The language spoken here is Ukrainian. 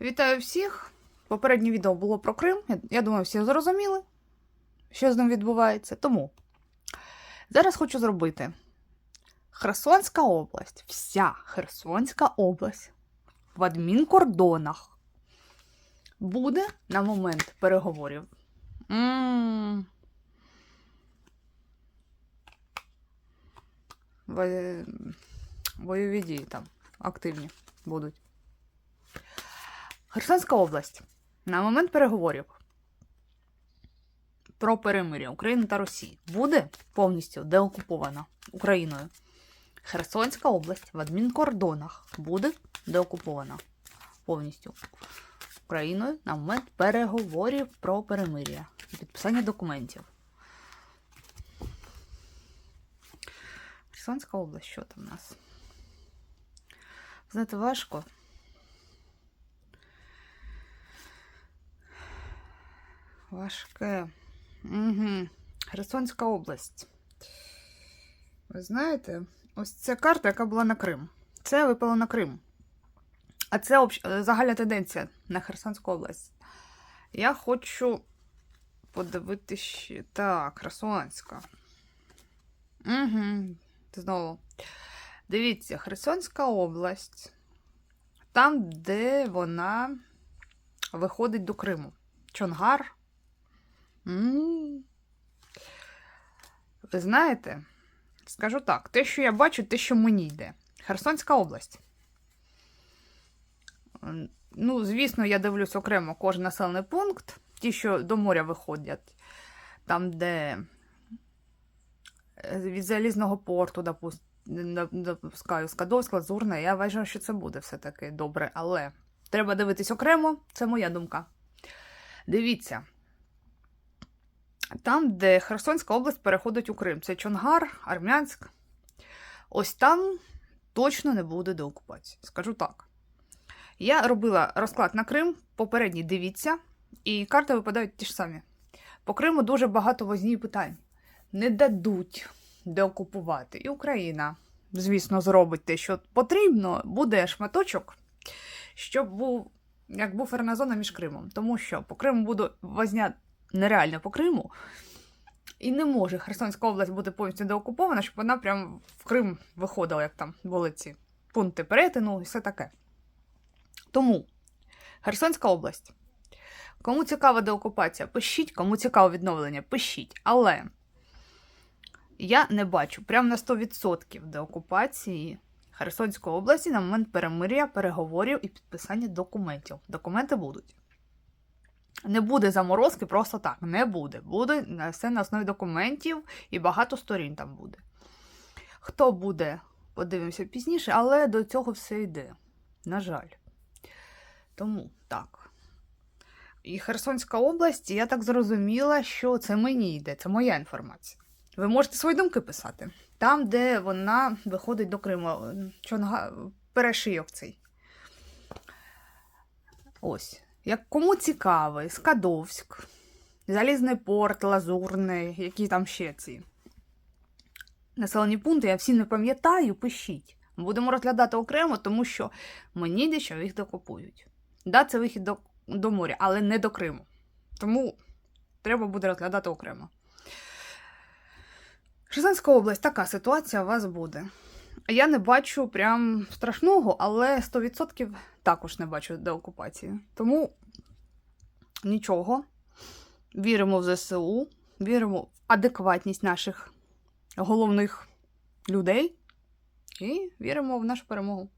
Вітаю всіх! Попереднє відео було про Крим. Я, думаю, всі зрозуміли, що з ним відбувається. Тому зараз хочу зробити Херсонська область, вся Херсонська область в адмінкордонах буде на момент переговорів. Во- Бойові дії там активні будуть. Херсонська область на момент переговорів про перемир'я України та Росії буде повністю деокупована Україною. Херсонська область в адмінкордонах буде деокупована повністю Україною на момент переговорів про перемир'я і підписання документів. Херсонська область, що там у нас? Знаєте, важко. Важке. Угу. Херсонська область. Ви знаєте, ось ця карта, яка була на Крим. Це випало на Крим. А це е, загальна тенденція на Херсонську область. Я хочу подивитися ще. Так, Херсонська. Угу. Знову. Дивіться, Херсонська область. Там, де вона виходить до Криму. Чонгар. Ви знаєте, скажу так: те, що я бачу, те, що мені йде. Херсонська область. Ну, звісно, я дивлюсь окремо кожен населений пункт. Ті, що до моря виходять, там, де е, від залізного порту, допустим, допускаю, Скадовськ, Лазурне, я вважаю, що це буде все-таки добре, але треба дивитись окремо, це моя думка. Дивіться. Там, де Херсонська область переходить у Крим, це Чонгар, Армянськ. Ось там точно не буде деокупації. Скажу так. Я робила розклад на Крим, попередній дивіться, і карти випадають ті ж самі. По Криму дуже багато возні питань. Не дадуть деокупувати. І Україна, звісно, зробить те, що потрібно, буде шматочок, щоб був як буферна зона між Кримом. Тому що по Криму буде возня нереально по Криму. І не може Херсонська область бути повністю деокупована, щоб вона прям в Крим виходила, як там були ці пункти перетину і все таке. Тому Херсонська область. Кому цікава деокупація, пишіть, кому цікаво відновлення, пишіть. Але я не бачу прямо на 100% деокупації Херсонської області на момент перемир'я, переговорів і підписання документів. Документи будуть. Не буде заморозки просто так. Не буде. Буде все на основі документів і багато сторін там буде. Хто буде, подивимося пізніше, але до цього все йде. На жаль. Тому так. І Херсонська область, я так зрозуміла, що це мені йде, це моя інформація. Ви можете свої думки писати. Там, де вона виходить до Криму, Чонга... перешийок цей. Ось. Як кому цікавий, Скадовськ, Залізний порт, Лазурний, які там ще ці населені пункти, я всі не пам'ятаю, пишіть. Будемо розглядати окремо, тому що мені йде, що їх докупують. Да, це вихід до, до моря, але не до Криму. Тому треба буде розглядати окремо. Херсонська область, така ситуація у вас буде. Я не бачу прям страшного, але 100% також не бачу деокупації. Тому нічого. Віримо в ЗСУ, віримо в адекватність наших головних людей і віримо в нашу перемогу.